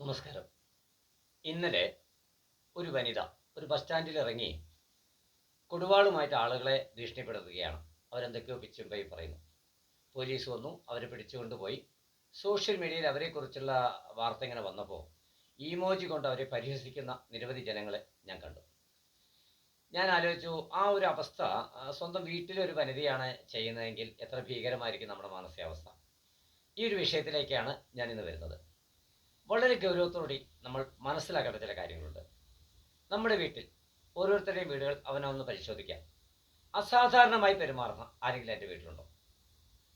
നമസ്കാരം. ഇന്നലെ ഒരു വനിത ഒരു ബസ് സ്റ്റാൻഡിൽ ഇറങ്ങി കൊടുവാളുമായിട്ട് ആളുകളെ ഭീഷണിപ്പെടുത്തുകയാണ്. അവരെന്തൊക്കെയോ പിച്ചും കൈ പറയുന്നു. പോലീസ് വന്നു അവരെ പിടിച്ചുകൊണ്ടുപോയി. സോഷ്യൽ മീഡിയയിൽ അവരെക്കുറിച്ചുള്ള വാർത്ത ഇങ്ങനെ വന്നപ്പോൾ ഇമോജി കൊണ്ട് അവരെ പരിഹസിക്കുന്ന നിരവധി ജനങ്ങളെ ഞാൻ കണ്ടു. ഞാൻ ആലോചിച്ചു ആ ഒരു അവസ്ഥ സ്വന്തം വീട്ടിലൊരു വനിതയാണ് ചെയ്യുന്നതെങ്കിൽ എത്ര ഭീകരമായിരിക്കും നമ്മുടെ മാനസികാവസ്ഥ? ഈ ഒരു വിഷയത്തിലേക്കാണ് ഞാൻ ഇന്ന് വരുന്നത്. വളരെ ഗൗരവത്തോടെ നമ്മൾ മനസ്സിലാക്കേണ്ട ചില കാര്യങ്ങളുണ്ട്. നമ്മുടെ വീട്ടിൽ ഓരോരുത്തരുടെയും വീടുകൾ അവനൊന്ന് പരിശോധിക്കാം. അസാധാരണമായി പെരുമാറുന്ന ആരെങ്കിലും എന്റെ വീട്ടിലുണ്ടോ?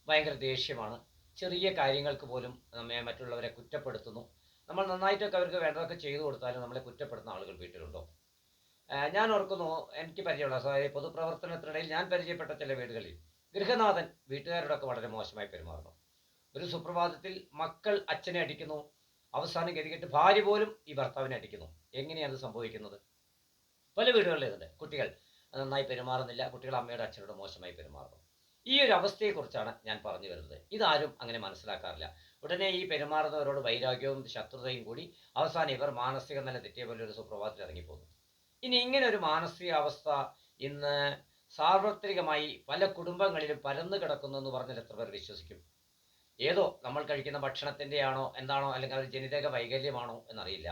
ഭയങ്കര ദേഷ്യമാണ്. ചെറിയ കാര്യങ്ങൾക്ക് പോലും നമ്മെ മറ്റുള്ളവരെ കുറ്റപ്പെടുത്തുന്നു. നമ്മൾ നന്നായിട്ടൊക്കെ അവർക്ക് വേണ്ടതൊക്കെ ചെയ്തു കൊടുത്താലും നമ്മളെ കുറ്റപ്പെടുത്തുന്ന ആളുകൾ വീട്ടിലുണ്ടോ? ഞാൻ ഓർക്കുന്നു എനിക്ക് പരിചയമുള്ള അതായത് പൊതുപ്രവർത്തനത്തിനിടയിൽ ഞാൻ പരിചയപ്പെട്ട ചില വീടുകളിൽ ഗൃഹനാഥൻ വീട്ടുകാരോടൊക്കെ വളരെ മോശമായി പെരുമാറുന്നു. ഒരു സുപ്രഭാതത്തിൽ മക്കൾ അച്ഛനെ അടിക്കുന്നു അവസാനം ഗതികെട്ട് ഭാര്യ പോലും ഈ ഭർത്താവിനെ അടിക്കുന്നു. എങ്ങനെയാണ് സംഭവിക്കുന്നത്? പല വീടുകളിലും ഇതുണ്ട് കുട്ടികൾ നന്നായി പെരുമാറുന്നില്ല. കുട്ടികൾ അമ്മയുടെ അച്ഛനോട് മോശമായി പെരുമാറുന്നു. ഈ ഒരു അവസ്ഥയെക്കുറിച്ചാണ് ഞാൻ പറഞ്ഞു വരുന്നത്. ഇതാരും അങ്ങനെ മനസ്സിലാക്കാറില്ല. ഉടനെ ഈ പെരുമാറുന്നവരോട് വൈരാഗ്യവും ശത്രുതയും കൂടി അവസാനം ഇവർ മാനസിക നില തെറ്റിയ പോലെ ഒരു സുപ്രഭാതത്തിൽ ഇറങ്ങിപ്പോകുന്നു. ഇനി ഇങ്ങനെ ഒരു മാനസികാവസ്ഥ ഇന്ന് സാർവത്രികമായി പല കുടുംബങ്ങളിലും പരന്നു കിടക്കുന്നു എന്ന് പറഞ്ഞാൽ എത്ര പേർ വിശ്വസിക്കും? ഏതോ നമ്മൾ കഴിക്കുന്ന ഭക്ഷണത്തിന്റെ ആണോ എന്താണോ അല്ലെങ്കിൽ അത് ജനിതക വൈകല്യമാണോ എന്നറിയില്ല.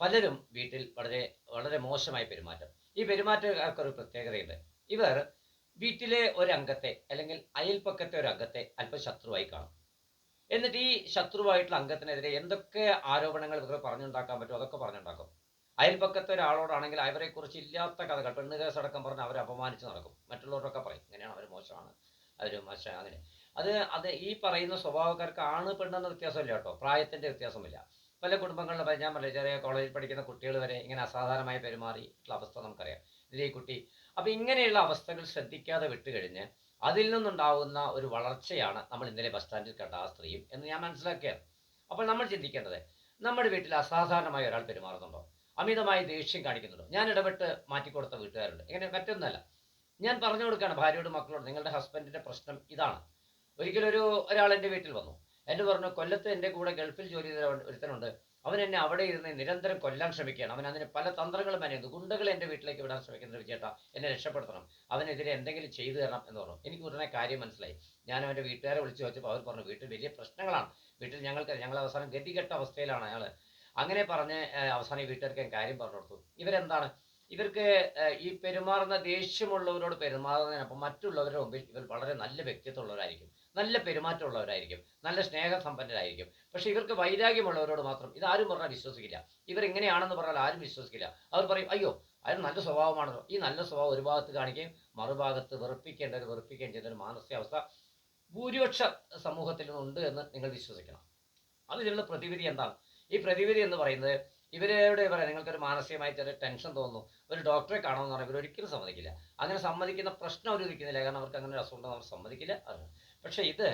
പലരും വീട്ടിൽ വളരെ വളരെ മോശമായ പെരുമാറ്റം. ഈ പെരുമാറ്റക്കാർക്കൊരു പ്രത്യേകതയുണ്ട്. ഇവർ വീട്ടിലെ ഒരു അംഗത്തെ അല്ലെങ്കിൽ അയൽപ്പക്കത്തെ ഒരു അംഗത്തെ അല്പം ശത്രുവായി കാണും. എന്നിട്ട് ഈ ശത്രുവായിട്ടുള്ള അംഗത്തിനെതിരെ എന്തൊക്കെ ആരോപണങ്ങൾ ഇവർ പറഞ്ഞുണ്ടാക്കാൻ പറ്റുമോ അതൊക്കെ പറഞ്ഞുണ്ടാക്കും. അയൽപ്പക്കത്തെ ഒരാളോടാണെങ്കിൽ അവരെക്കുറിച്ച് ഇല്ലാത്ത കഥകൾ പെണ്ണ് കേസടക്കം പറഞ്ഞ് അവരെ അപമാനിച്ച് നടക്കും. മറ്റുള്ളവരൊക്കെ പറയും ഇങ്ങനെയാണ് അവർ മോശമാണ് അവർ മോശം അങ്ങനെ. അത് അത് ഈ പറയുന്ന സ്വഭാവക്കാർക്ക് ആണ് പെണ്ണെന്ന വ്യത്യാസമില്ല കേട്ടോ. പ്രായത്തിന്റെ വ്യത്യാസമില്ല. പല കുടുംബങ്ങളിലും ഞാൻ പറഞ്ഞില്ലേ ചെറിയ കോളേജിൽ പഠിക്കുന്ന കുട്ടികൾ വരെ ഇങ്ങനെ അസാധാരണമായി പെരുമാറിയിട്ടുള്ള അവസ്ഥ നമുക്കറിയാം. ഇതിലെ ഈ കുട്ടി അപ്പൊ ഇങ്ങനെയുള്ള അവസ്ഥകൾ ശ്രദ്ധിക്കാതെ വിട്ടുകഴിഞ്ഞ് അതിൽ നിന്നുണ്ടാവുന്ന ഒരു വളർച്ചയാണ് നമ്മൾ ഇന്നലെ ബസ് സ്റ്റാൻഡിൽ കണ്ട ആ സ്ത്രീയും എന്ന് ഞാൻ മനസ്സിലാക്കിയത്. അപ്പോൾ നമ്മൾ ചിന്തിക്കേണ്ടത് നമ്മുടെ വീട്ടിൽ അസാധാരണമായി ഒരാൾ പെരുമാറുന്നുണ്ടോ? അമിതമായി ദേഷ്യം കാണിക്കുന്നുണ്ടോ? ഞാൻ ഇടപെട്ട് മാറ്റിക്കൊടുത്ത വീട്ടുകാരുണ്ട്. ഇങ്ങനെ മറ്റൊന്നല്ല. ഞാൻ പറഞ്ഞു കൊടുക്കുകയാണ് ഭാര്യയോട് മക്കളോട് നിങ്ങളുടെ ഹസ്ബൻഡിന്റെ പ്രശ്നം ഇതാണ്. ഒരിക്കലും ഒരു ഒരാൾ എന്റെ വീട്ടിൽ വന്നു. എന്നെ പറഞ്ഞു കൊല്ലത്ത് എന്റെ കൂടെ ഗൾഫിൽ ജോലി ചെയ്ത ഒരു- ഒരുത്തനുണ്ട്. അവൻ എന്നെ അവിടെ ഇരുന്ന് നിരന്തരം കൊല്ലാൻ ശ്രമിക്കുകയാണ്. അവൻ അതിന് പല തന്ത്രങ്ങളും മെനയുന്നു ഗുണ്ടകൾ എന്റെ വീട്ടിലേക്ക് വിടാൻ ശ്രമിക്കുന്നത് ചേട്ടാ എന്നെ രക്ഷപ്പെടുത്തണം. അവനെതിരെ എന്തെങ്കിലും ചെയ്തു തരണം എന്ന് പറഞ്ഞു. എനിക്ക് ഉടനെ കാര്യം മനസ്സിലായി. ഞാൻ അവന്റെ വീട്ടുകാരെ വിളിച്ചു ചോദിച്ചപ്പോൾ അവർ പറഞ്ഞു വീട്ടിൽ വലിയ പ്രശ്നങ്ങളാണ്. വീട്ടിൽ ഞങ്ങൾക്ക് ഞങ്ങൾ അവസാനം ഗതികെട്ട അവസ്ഥയിലാണ് അയാൾ. അങ്ങനെ പറഞ്ഞ് അവസാനം ഈ വീട്ടുകാർക്ക് കാര്യം പറഞ്ഞു കൊടുത്തു. ഇവരെന്താണ്? ഇവർക്ക് ഈ പെരുമാറുന്ന ദേഷ്യമുള്ളവരോട് പെരുമാറുന്നതിനപ്പം മറ്റുള്ളവരുടെ മുമ്പിൽ ഇവർ വളരെ നല്ല വ്യക്തിത്വമുള്ളവരായിരിക്കും. നല്ല പെരുമാറ്റമുള്ളവരായിരിക്കും. നല്ല സ്നേഹസമ്പന്നരായിരിക്കും. പക്ഷെ ഇവർക്ക് വൈരാഗ്യമുള്ളവരോട് മാത്രം ഇതാരും പറഞ്ഞാൽ വിശ്വസിക്കില്ല. ഇവർ ഇങ്ങനെയാണെന്ന് പറഞ്ഞാൽ ആരും വിശ്വസിക്കില്ല. അവർ പറയും അയ്യോ അയാൾ നല്ല സ്വഭാവമാണല്ലോ. ഈ നല്ല സ്വഭാവം ഒരു ഭാഗത്ത് കാണിക്കുകയും മറുഭാഗത്ത് വെറുപ്പിക്കേണ്ടവർ വെറുപ്പിക്കുകയും ചെയ്യുന്ന ഒരു മാനസികാവസ്ഥ ഭൂരിപക്ഷ സമൂഹത്തിൽ നിന്നുണ്ട് എന്ന് നിങ്ങൾ വിശ്വസിക്കണം. അതിലുള്ള പ്രതിവിധി എന്താണ്? ഈ പ്രതിവിധി എന്ന് പറയുന്നത് ഇവരോടെ പറയാം നിങ്ങൾക്കൊരു മാനസികമായി ചെറിയ ടെൻഷൻ തോന്നുന്നു. ഒരു ഡോക്ടറെ കാണണമെന്ന് പറഞ്ഞാൽ ഇവർ ഒരിക്കലും സമ്മതിക്കില്ല. അങ്ങനെ സമ്മതിക്കുന്ന പ്രശ്നം അവർ ഇരിക്കുന്നില്ല കാരണം അവർക്ക് അങ്ങനെ ഒരു അസുഖം അവർ സമ്മതിക്കില്ല. അത് പക്ഷേ ഇത്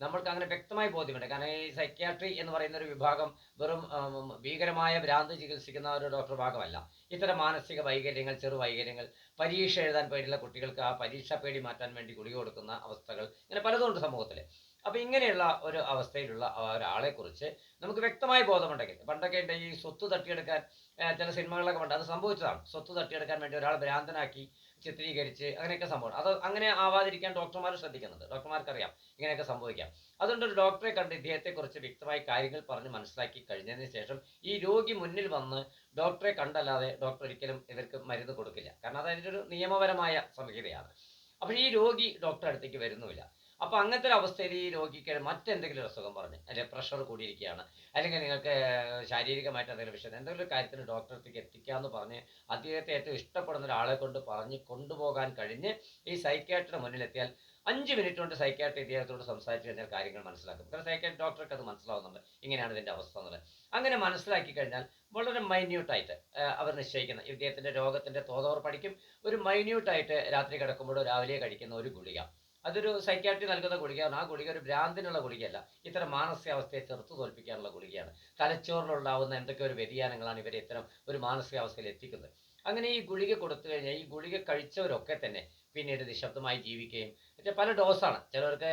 നമ്മൾക്ക് അങ്ങനെ വ്യക്തമായി ബോധ്യമുണ്ട്. കാരണം ഈ സൈക്യാട്രി എന്ന് പറയുന്ന ഒരു വിഭാഗം വെറും ഭീകരമായ ഭ്രാന്ത് ചികിത്സിക്കുന്ന ഒരു ഡോക്ടർ ഭാഗമല്ല. ഇത്തരം മാനസിക വൈകല്യങ്ങൾ ചെറു വൈകല്യങ്ങൾ പരീക്ഷ എഴുതാൻ പേടിയുള്ള കുട്ടികൾക്ക് ആ പരീക്ഷ പേടി മാറ്റാൻ വേണ്ടി ഗുളിക കൊടുക്കുന്ന അവസ്ഥകൾ ഇങ്ങനെ പലതുണ്ട് സമൂഹത്തിൽ അപ്പോൾ ഇങ്ങനെയുള്ള ഒരു അവസ്ഥയിലുള്ള ഒരാളെക്കുറിച്ച് ഒരാളെ കുറിച്ച് നമുക്ക് വ്യക്തമായ ബോധമുണ്ടെങ്കിൽ പണ്ടൊക്കെ ഉണ്ട് ഈ സ്വത്ത് തട്ടിയെടുക്കാൻ ചില സിനിമകളിലൊക്കെ ഉണ്ട് അത് സംഭവിച്ചതാണ്. സ്വത്ത് തട്ടിയെടുക്കാൻ വേണ്ടി ഒരാൾ ഭ്രാന്തനാക്കി ചിത്രീകരിച്ച് അങ്ങനെയൊക്കെ സംഭവം. അത് അങ്ങനെ ആവാതിരിക്കാൻ ഡോക്ടർമാർ ശ്രദ്ധിക്കുന്നുണ്ട്. ഡോക്ടർമാർക്കറിയാം ഇങ്ങനെയൊക്കെ സംഭവിക്കാം. അതുകൊണ്ട് ഒരു ഡോക്ടറെ കണ്ട് ഇദ്ദേഹത്തെക്കുറിച്ച് വ്യക്തമായി കാര്യങ്ങൾ പറഞ്ഞ് മനസ്സിലാക്കി കഴിഞ്ഞതിന് ശേഷം ഈ രോഗി മുന്നിൽ വന്ന് ഡോക്ടറെ കണ്ടല്ലാതെ ഡോക്ടർ ഒരിക്കലും ഇവർക്ക് മരുന്ന് കൊടുക്കില്ല. കാരണം അത് ഒരു നിയമപരമായ സംഹിതയാണ്. അപ്പോൾ ഈ രോഗി ഡോക്ടറെ അടുത്തേക്ക് വരുന്നുമില്ല. അപ്പോൾ അങ്ങനത്തെ ഒരു അവസ്ഥയിൽ ഈ രോഗിക്ക് മറ്റെന്തെങ്കിലും അസുഖം പറഞ്ഞ് അല്ലെങ്കിൽ പ്രഷർ കൂടിയിരിക്കുകയാണ് അല്ലെങ്കിൽ നിങ്ങൾക്ക് ശാരീരികമായിട്ട് എന്തെങ്കിലും വിഷയം എന്തെങ്കിലും ഒരു കാര്യത്തിന് ഡോക്ടറെ അടുത്തേക്ക് എത്തിക്കാമെന്ന് പറഞ്ഞ് അദ്ദേഹത്തെ ഏറ്റവും ഇഷ്ടപ്പെടുന്ന ഒരാളെ കൊണ്ട് പറഞ്ഞ് കൊണ്ടുപോകാൻ കഴിഞ്ഞ് ഈ സൈക്യാട്രിയുടെ മുന്നിലെത്തിയാൽ അഞ്ച് മിനിറ്റ് കൊണ്ട് സൈക്യാട്രി ഇദ്ദേഹത്തോട് സംസാരിച്ച് കഴിഞ്ഞാൽ കാര്യങ്ങൾ മനസ്സിലാക്കും. കാരണം സൈക്യാട്രി ഡോക്ടർക്ക് അത് മനസ്സിലാവുന്നുണ്ട്. ഇങ്ങനെയാണ് ഇതിന്റെ അവസ്ഥ എന്നുള്ളത്. അങ്ങനെ മനസ്സിലാക്കി കഴിഞ്ഞാൽ വളരെ മൈന്യൂട്ടായിട്ട് അവർ നിശ്ചയിക്കുന്ന ഇദ്ദേഹത്തിന്റെ രോഗത്തിന്റെ തോതവർ പഠിക്കും. ഒരു മൈന്യൂട്ടായിട്ട് രാത്രി കിടക്കുമ്പോഴോ രാവിലെ കഴിക്കുന്ന ഒരു ഗുളിക. അതൊരു സൈക്യാട്രി നൽകുന്ന ഗുളികയാണ്. ആ ഗുളിക ഒരു ഭ്രാന്തിനുള്ള ഗുളികയല്ല. ഇത്തരം മാനസികാവസ്ഥയെ ചെറുത്തു തോൽപ്പിക്കാനുള്ള ഗുളികയാണ്. തലച്ചോറിലുണ്ടാവുന്ന എന്തൊക്കെ ഒരു വ്യതിയാനങ്ങളാണ് ഇവരെ ഇത്തരം ഒരു മാനസികാവസ്ഥയിൽ എത്തിക്കുന്നത്. അങ്ങനെ ഈ ഗുളിക കൊടുത്തു കഴിഞ്ഞാൽ ഈ ഗുളിക കഴിച്ചവരൊക്കെ തന്നെ പിന്നീട് നിശബ്ദമായി ജീവിക്കുകയും പല ഡോസാണ് ചിലവർക്ക്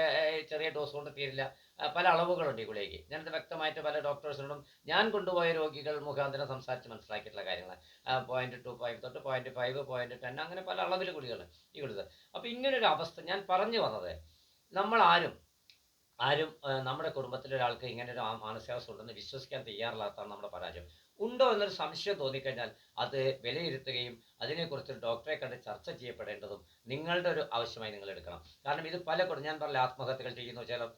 ചെറിയ ഡോസ് കൊണ്ട് തീരില്ല. പല അളവുകളുണ്ട് ഈ ഗുളികയ്ക്ക്. ഞാനത് വ്യക്തമായിട്ട് പല ഡോക്ടേഴ്സിനോടും ഞാൻ കൊണ്ടുപോയ രോഗികൾ മുഖാന്തരം സംസാരിച്ച് മനസ്സിലാക്കിയിട്ടുള്ള കാര്യങ്ങൾ പോയിന്റ് ടു ഫൈവ് തൊട്ട് പോയിന്റ് ഫൈവ് പോയിന്റ് ടെൻ അങ്ങനെ പല അളവിൽ ഗുളികൾ ഈ ഗുളിക അപ്പോൾ ഇങ്ങനൊരു അവസ്ഥ ഞാൻ പറഞ്ഞു വന്നത്. നമ്മൾ ആരും ആരും നമ്മുടെ കുടുംബത്തിലെ ഒരാൾക്ക് ഇങ്ങനെ ഒരു മാനസികാവസ്ഥ ഉണ്ടെന്ന് വിശ്വസിക്കാൻ തയ്യാറില്ലാത്തതാണ് നമ്മുടെ പരാജയം. ഉണ്ടോ എന്നൊരു സംശയം തോന്നിക്കഴിഞ്ഞാൽ അത് വിലയിരുത്തുകയും അതിനെക്കുറിച്ച് ഡോക്ടറെ കണ്ട് ചർച്ച ചെയ്യപ്പെടേണ്ടതും നിങ്ങളുടെ ഒരു ആവശ്യമായി നിങ്ങൾ എടുക്കണം. കാരണം ഇത് പല ഞാൻ പറഞ്ഞ ആത്മഹത്യകൾ ചെയ്യുന്നു ചിലർ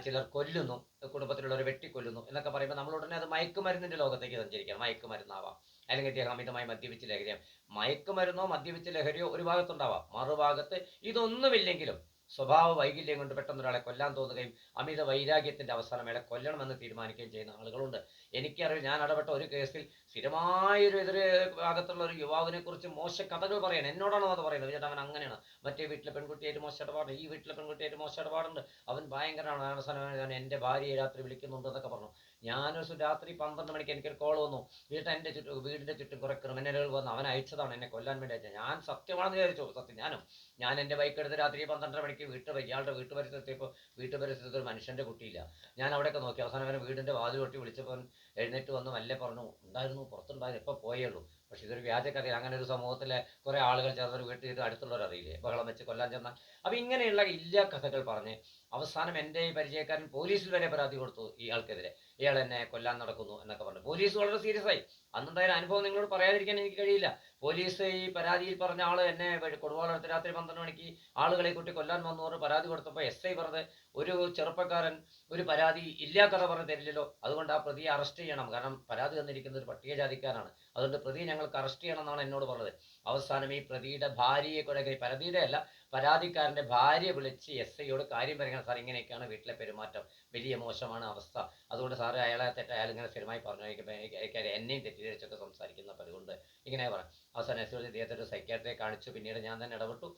ചിലർ കൊല്ലുന്നു കുടുംബത്തിലുള്ളവർ വെട്ടിക്കൊല്ലുന്നു എന്നൊക്കെ പറയുമ്പോൾ നമ്മൾ ഉടനെ അത് മയക്കുമരുന്നിന്റെ ലോകത്തേക്ക് സഞ്ചരിക്കണം. മയക്കുമരുന്നാവാം. അല്ലെങ്കിൽ ഇദ്ദേഹം അമിതമായി മദ്യപിച്ച് ലഹരിയാം. മയക്കുമരുന്നോ മദ്യപിച്ച് ലഹരിയോ ഒരു ഭാഗത്തുണ്ടാവാം. മറുഭാഗത്ത് ഇതൊന്നുമില്ലെങ്കിലും സ്വഭാവ വൈകല്യം കൊണ്ട് പെട്ടെന്ന് ഒരാളെ കൊല്ലാൻ തോന്നുകയും അമിത വൈരാഗ്യത്തിന്റെ അവസാനം അയാളെ കൊല്ലണമെന്ന് തീരുമാനിക്കുകയും ചെയ്യുന്ന ആളുകളുണ്ട്. എനിക്കറിയാം ഞാൻ ഇടപെട്ട ഒരു കേസിൽ സ്ഥിരമായൊരു എതിര് ഭാഗത്തുള്ള ഒരു യുവാവിനെ കുറിച്ച് മോശ കഥകൾ പറയണം എന്നോടാണോ അത് പറയുന്നത്? ചേട്ടാ അവൻ അങ്ങനെയാണ്. മറ്റേ വീട്ടിലെ പെൺകുട്ടിയായിട്ട് മോശം ഇടപാട് ഈ വീട്ടിലെ പെൺകുട്ടിയായിട്ട് മോശം ഇടപാടുണ്ട്. അവൻ ഭയങ്കരമാണ് അവസാനം ഞാൻ എന്റെ ഭാര്യയെ രാത്രി വിളിക്കുന്നുണ്ട് എന്നൊക്കെ പറഞ്ഞു. ഞാനൊരു രാത്രി പന്ത്രണ്ട് മണിക്ക് എനിക്കൊരു കോൾ വന്നു. വീട്ടിൽ എന്റെ ചുറ്റും വീടിന്റെ ചുറ്റും കുറെ ക്രിമിനലുകൾ വന്ന് അവൻ അയച്ചതാണ് എന്നെ കൊല്ലാൻ വേണ്ടി അയച്ചത്. ഞാൻ സത്യമാണെന്ന് വിചാരിച്ചു. സത്യം ഞാനും ഞാൻ എന്റെ ബൈക്ക് എടുത്ത് രാത്രി പന്ത്രണ്ടര മണിക്ക് വീട്ടിൽ ഇയാളുടെ വീട്ടുപരിസരത്തെപ്പോൾ വീട്ടുപരിസരത്ത് ഒരു മനുഷ്യന്റെ കുട്ടിയില്ല. ഞാൻ അവിടെയൊക്കെ നോക്കി. അവസാനം അവനെ വീടിന്റെ വാതിൽ കൊട്ടി വിളിച്ചപ്പോൾ എഴുന്നേറ്റ് വന്ന് വല്ല പറഞ്ഞു ഉണ്ടായിരുന്നു പുറത്തുണ്ടായിരുന്നു ഇപ്പോൾ പോയുള്ളൂ പക്ഷെ ഇതൊരു വ്യാജക്കഥ അങ്ങനെ ഒരു സമൂഹത്തിലെ കുറേ ആളുകൾ ചേർന്നൊരു വീട്ടിൽ ഇത് അടുത്തുള്ളവർ അറിയില്ലേ? ബഹളം വെച്ച് കൊല്ലാൻ ചെന്നാൽ. അപ്പം ഇങ്ങനെയുള്ള ഇല്ല കഥകൾ പറഞ്ഞ് അവസാനം എന്റെ ഈ പരിചയക്കാരൻ പോലീസിൽ വരെ പരാതി കൊടുത്തു ഇയാൾക്കെതിരെ. ഇയാൾ എന്നെ കൊല്ലാൻ നടക്കുന്നു എന്നൊക്കെ പറഞ്ഞു. പോലീസ് വളരെ സീരിയസ് ആയി. അന്നുണ്ടായ അനുഭവം നിങ്ങളോട് പറയാതിരിക്കാൻ എനിക്ക് കഴിയില്ല. പോലീസ് ഈ പരാതിയിൽ പറഞ്ഞ ആൾ എന്നെ കൊടുവാളത്ത് രാത്രി പന്ത്രണ്ട് മണിക്ക് ആളുകളെ കൂട്ടി കൊല്ലാൻ വന്നു പറഞ്ഞ് പരാതി കൊടുത്തപ്പോൾ എസ് ഐ പറഞ്ഞത് ഒരു ചെറുപ്പക്കാരൻ ഒരു പരാതി ഇല്ലാത്തറ പറഞ്ഞ് തരില്ലല്ലോ. അതുകൊണ്ട് ആ പ്രതിയെ അറസ്റ്റ് ചെയ്യണം. കാരണം പരാതി തന്നിരിക്കുന്നത് ഒരു പട്ടികജാതിക്കാരാണ് അതുകൊണ്ട് പ്രതിയെ ഞങ്ങൾക്ക് അറസ്റ്റ് ചെയ്യണം എന്നാണ് എന്നോട് പറഞ്ഞത്. അവസാനം ഈ പ്രതിയുടെ ഭാര്യയെ കൂടെ പ്രതിയുടെ അല്ല പരാതിക്കാരന്റെ ഭാര്യ വിളിച്ച് എസ് ഐയോട് കാര്യം പറയണം. സാർ ഇങ്ങനെയൊക്കെയാണ് വീട്ടിലെ പെരുമാറ്റം. വലിയ മോശമാണ് അവസ്ഥ. അതുകൊണ്ട് സാറ് അയാളെ തെറ്റ അയാൾ ഇങ്ങനെ സ്ഥിരമായി പറഞ്ഞു എനിക്ക് എനിക്ക് എനിക്ക് എന്നെയും തെറ്റിദ്ധരിച്ചൊക്കെ സംസാരിക്കുന്ന അതുകൊണ്ട് ഇങ്ങനെ പറയാം അവസാനം എസ് വിളിച്ച് ഇദ്ദേഹത്തെ ഒരു സൈക്യാട്രിയെ കാണിച്ചു. പിന്നീട് ഞാൻ തന്നെ ഇടപെട്ടു.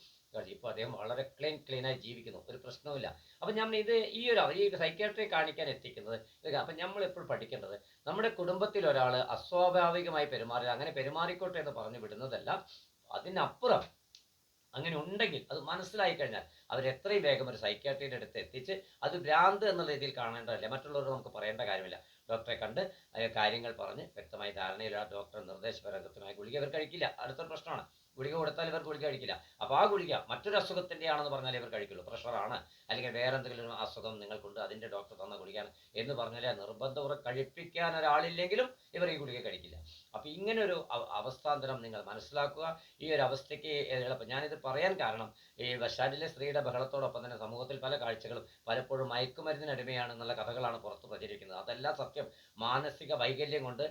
ഇപ്പോൾ അദ്ദേഹം വളരെ ക്ലീൻ ക്ലീനായി ജീവിക്കുന്നു. ഒരു പ്രശ്നവുമില്ല. അപ്പം ഞാൻ ഇത് ഈ ഒരു ഈ സൈക്യാട്രിയെ കാണിക്കാൻ എത്തിക്കുന്നത്. അപ്പം നമ്മൾ എപ്പോഴും പഠിക്കേണ്ടത് നമ്മുടെ കുടുംബത്തിൽ ഒരാൾ അസ്വാഭാവികമായി പെരുമാറി അങ്ങനെ പെരുമാറിക്കോട്ടെ എന്ന് പറഞ്ഞു വിടുന്നതല്ല. അതിനപ്പുറം അങ്ങനെ ഉണ്ടെങ്കിൽ അത് മനസ്സിലായി കഴിഞ്ഞാൽ അവർ എത്രയും വേഗം ഒരു സൈക്യാട്രിയുടെ അടുത്ത് എത്തിച്ച് അത് ഭ്രാന്ത് എന്നുള്ള രീതിയിൽ കാണേണ്ടതല്ല. മറ്റുള്ളവരോട് നമുക്ക് പറയേണ്ട കാര്യമില്ല. ഡോക്ടറെ കണ്ട് കാര്യങ്ങൾ പറഞ്ഞ് വ്യക്തമായി ധാരണയിൽ ആ ഡോക്ടർ നിർദ്ദേശപരകൃത്യമായ ഗുളിക ഇവർ കഴിക്കില്ല. അടുത്തൊരു പ്രശ്നമാണ്. ഗുളിക കൊടുത്താൽ ഇവർ ഗുളിക കഴിക്കില്ല. അപ്പോൾ ആ ഗുളിക മറ്റൊരു അസുഖത്തിന്റെ ആണെന്ന് പറഞ്ഞാൽ ഇവർ കഴിക്കുള്ളൂ. പ്രഷറാണ്. അല്ലെങ്കിൽ വേറെ എന്തെങ്കിലും അസുഖം നിങ്ങൾക്കുണ്ട് അതിന്റെ ഡോക്ടർ തന്ന ഗുളികയാണ് എന്ന് പറഞ്ഞാൽ നിർബന്ധം കഴിപ്പിക്കാൻ ഒരാളില്ലെങ്കിലും ഇവർ ഈ ഗുളിക കഴിക്കില്ല. അപ്പോൾ ഇങ്ങനെ ഒരു അവസ്ഥാന്തരം നിങ്ങൾ മനസ്സിലാക്കുക. ഈ ഒരു അവസ്ഥയ്ക്ക് എളുപ്പം. ഞാനിത് പറയാൻ കാരണം ഈ വശാലിലെ സ്ത്രീയുടെ ബഹളത്തോടൊപ്പം തന്നെ സമൂഹത്തിൽ പല കാഴ്ചകളും പലപ്പോഴും മയക്കുമരുന്നിന് അടിമയാണ് എന്നുള്ള കഥകളാണ് പുറത്ത് പ്രചരിക്കുന്നത്. അതെല്ലാം സത്യം. മാനസിക വൈകല്യം കൊണ്ട്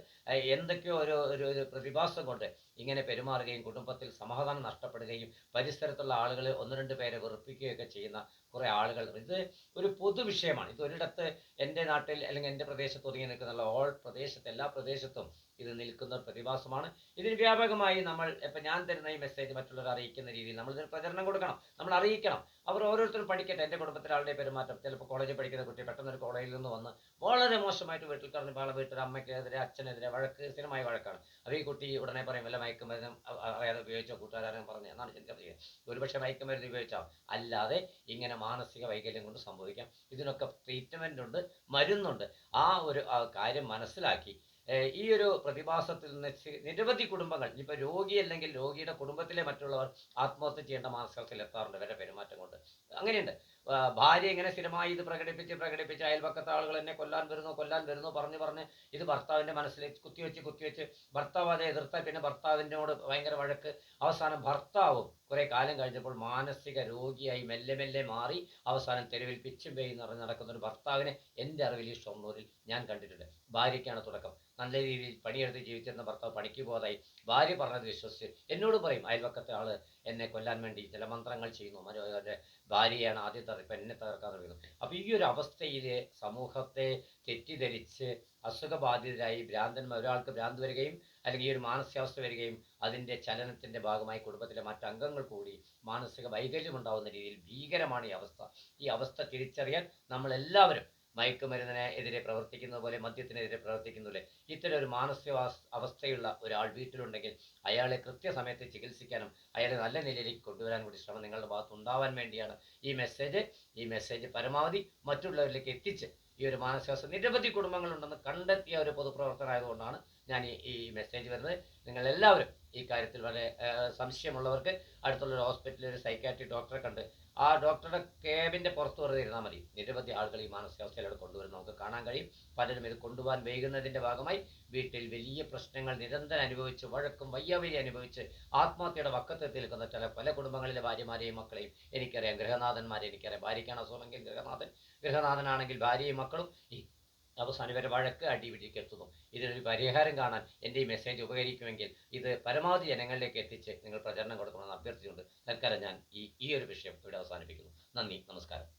എന്തൊക്കെയോ ഒരു ഒരു പ്രതിഭാസം കൊണ്ട് ഇങ്ങനെ പെരുമാറുകയും കുടുംബത്തിൽ സമാധാനം നഷ്ടപ്പെടുകയും പരിസരത്തുള്ള ആളുകളെ ഒന്ന് രണ്ട് പേരെ വെറുപ്പിക്കുകയൊക്കെ ചെയ്യുന്ന കുറേ ആളുകൾ ഇത് ഒരു പൊതുവിഷയമാണ് ഇത് ഒരിടത്ത് എന്റെ നാട്ടിൽ അല്ലെങ്കിൽ എന്റെ പ്രദേശത്ത് ഒതുങ്ങി നിൽക്കുന്നുള്ള ഓൾ പ്രദേശത്ത് എല്ലാ പ്രദേശത്തും ഇത് നിൽക്കുന്ന ഒരു പ്രതിഭാസമാണ്. ഇതിന് വ്യാപകമായി നമ്മൾ ഇപ്പം ഞാൻ തരുന്ന ഈ മെസ്സേജ് മറ്റുള്ളവർ അറിയിക്കുന്ന രീതിയിൽ നമ്മൾ ഇതിന് പ്രചരണം കൊടുക്കണം. നമ്മൾ അറിയിക്കണം. അവർ ഓരോരുത്തരും പഠിക്കട്ടെ. എന്റെ കുടുംബത്തിലെ ആളുടെ പെരുമാറ്റം. ചിലപ്പോൾ കോളേജിൽ പഠിക്കുന്ന കുട്ടി പെട്ടെന്ന് ഒരു കോളേജിൽ നിന്ന് വന്ന് വളരെ മോശമായിട്ട് വീട്ടിൽ കറങ്ങി പാള വീട്ടിൽ അമ്മയ്ക്കെതിരെ അച്ഛനെതിരെ വഴക്ക് സ്ഥിരമായ വഴക്കാണ്. അപ്പോൾ ഈ കുട്ടി ഉടനെ പറയും വല്ല മയക്കുമരുന്നും അതായത് ഉപയോഗിച്ചോ? കൂട്ടുകാരും പറഞ്ഞു. എന്നാണ് ചിന്തിക്കുന്നത് ഒരുപക്ഷെ മയക്കുമരുന്ന് ഉപയോഗിച്ചാൽ അല്ലാതെ ഇങ്ങനെ മാനസിക വൈകല്യം കൊണ്ട് സംഭവിക്കാം. ഇതിനൊക്കെ ട്രീറ്റ്മെന്റ് ഉണ്ട് മരുന്നുണ്ട്. ആ ഒരു കാര്യം മനസ്സിലാക്കി ഈ ഒരു പ്രതിഭാസത്തിൽ നിന്ന് നിരവധി കുടുംബങ്ങൾ ഇപ്പൊ രോഗി അല്ലെങ്കിൽ രോഗിയുടെ കുടുംബത്തിലെ മറ്റുള്ളവർ ആത്മഹത്യ ചെയ്യേണ്ട മാനസികാവസ്ഥയിൽ എത്താറുണ്ട് ഇവരുടെ പെരുമാറ്റം കൊണ്ട്. അങ്ങനെയുണ്ട്. ഭാര്യ ഇങ്ങനെ സ്ഥിരമായി ഇത് പ്രകടിപ്പിച്ച് പ്രകടിപ്പിച്ച് അയൽപക്കത്തെ ആളുകൾ എന്നെ കൊല്ലാൻ വരുന്നു കൊല്ലാൻ വരുന്നു പറഞ്ഞു പറഞ്ഞ് ഇത് ഭർത്താവിന്റെ മനസ്സിലേക്ക് കുത്തിവെച്ച് കുത്തിവെച്ച് ഭർത്താവ് അതെ എതിർത്താൽ പിന്നെ ഭർത്താവിനോട് ഭയങ്കര വഴക്ക്. അവസാനം ഭർത്താവും കുറെ കാലം കഴിഞ്ഞപ്പോൾ മാനസിക രോഗിയായി മെല്ലെ മെല്ലെ മാറി അവസാനം തെരുവിൽ പിച്ചും പേയെന്ന് പറഞ്ഞ് നടക്കുന്ന ഒരു ഭർത്താവിനെ എന്റെ അറിവിൽ ഈ ഷൊർണൂരിൽ ഞാൻ കണ്ടിട്ടുണ്ട്. ഭാര്യയ്ക്കാണ് തുടക്കം. നല്ല രീതിയിൽ പണിയെടുത്ത് ജീവിച്ചിരുന്ന ഭർത്താവ് പണിക്ക് പോകാതായി. ഭാര്യ പറഞ്ഞത് വിശ്വസിച്ച്. എന്നോട് പറയും അയൽവക്കത്തെ ആൾ എന്നെ കൊല്ലാൻ വേണ്ടി ചില മന്ത്രങ്ങൾ ചെയ്യുന്നു. മറ്റേ ഭാര്യയാണ് ആദ്യം തകർപ്പ് എന്നെ തകർക്കാൻ തുടങ്ങുന്നു അപ്പോൾ ഈ ഒരു അവസ്ഥയിൽ സമൂഹത്തെ തെറ്റിദ്ധരിച്ച് അസുഖബാധിതരായി ഭ്രാന്തന്മാർ ഒരാൾക്ക് ഭ്രാന്ത് വരികയും അല്ലെങ്കിൽ ഈ ഒരു മാനസികാവസ്ഥ വരികയും അതിന്റെ ചലനത്തിന്റെ ഭാഗമായി കുടുംബത്തിലെ മറ്റംഗങ്ങൾ കൂടി മാനസിക വൈകല്യം ഉണ്ടാവുന്ന രീതിയിൽ ഭീകരമാണ് ഈ അവസ്ഥ. ഈ അവസ്ഥ തിരിച്ചറിയാൻ നമ്മൾ എല്ലാവരും മയക്കുമരുന്നിനെ എതിരെ പ്രവർത്തിക്കുന്നത് പോലെ മദ്യത്തിനെതിരെ പ്രവർത്തിക്കുന്നതുപോലെ ഇത്തരം ഒരു മാനസിക അവസ്ഥയുള്ള ഒരാൾ വീട്ടിലുണ്ടെങ്കിൽ അയാളെ കൃത്യസമയത്ത് ചികിത്സിക്കാനും അയാളെ നല്ല നിലയിലേക്ക് കൊണ്ടുവരാനും കൂടി ശ്രമം നിങ്ങളുടെ ഭാഗത്ത് ഉണ്ടാവാൻ വേണ്ടിയാണ്. ഈ മെസ്സേജ് ഈ മെസ്സേജ് പരമാവധി മറ്റുള്ളവരിലേക്ക് എത്തിച്ച് ഈ ഒരു മാനസികാവസ്ഥ നിരവധി കുടുംബങ്ങളുണ്ടെന്ന് കണ്ടെത്തിയ ഒരു പൊതുപ്രവർത്തനമായതുകൊണ്ടാണ് ഞാൻ ഈ മെസ്സേജ് വരുന്നത്. നിങ്ങളെല്ലാവരും ഈ കാര്യത്തിൽ വളരെ സംശയമുള്ളവർക്ക് അടുത്തുള്ള ഒരു ഹോസ്പിറ്റലിൽ ഒരു സൈക്കാട്രി ഡോക്ടറെ കണ്ട് ആ ഡോക്ടറുടെ ക്യാബിന്റെ പുറത്ത് വെറുതെ ഇരുന്നാൽ മതി. നിരവധി ആളുകൾ ഈ മാനസികാവസ്ഥയിലൂടെ കൊണ്ടുവരുന്ന. നമുക്ക് കാണാൻ കഴിയും. പലരും ഇത് കൊണ്ടുപോകാൻ വൈകുന്നതിന്റെ ഭാഗമായി വീട്ടിൽ വലിയ പ്രശ്നങ്ങൾ നിരന്തരം അനുഭവിച്ച് വഴക്കും വയ്യാവലി അനുഭവിച്ച് ആത്മഹത്യയുടെ വക്കത്തെത്തി നിൽക്കുന്ന ചില പല കുടുംബങ്ങളിലെ ഭാര്യമാരെയും മക്കളെയും എനിക്കറിയാം. ഗൃഹനാഥന്മാരെ എനിക്കറിയാം. ഭാര്യയ്ക്കാണ് അസുഖമെങ്കിൽ ഗൃഹനാഥൻ ഗൃഹനാഥനാണെങ്കിൽ ഭാര്യയും മക്കളും ഈ അവസാനം വരെ വഴക്ക് അടിപിടിക്ക് എത്തുന്നു ഇതിനൊരു പരിഹാരം കാണാൻ എന്റെ ഈ മെസ്സേജ് ഉപകരിക്കുമെങ്കിൽ ഇത് പരമാവധി ജനങ്ങളിലേക്ക് എത്തിച്ച് നിങ്ങൾ പ്രചരണം കൊടുക്കണമെന്ന് അഭ്യർത്ഥിച്ചുകൊണ്ട് തൽക്കാലം ഞാൻ ഈ ഈ ഒരു വിഷയം ഇവിടെ അവസാനിപ്പിക്കുന്നു. നന്ദി നമസ്കാരം.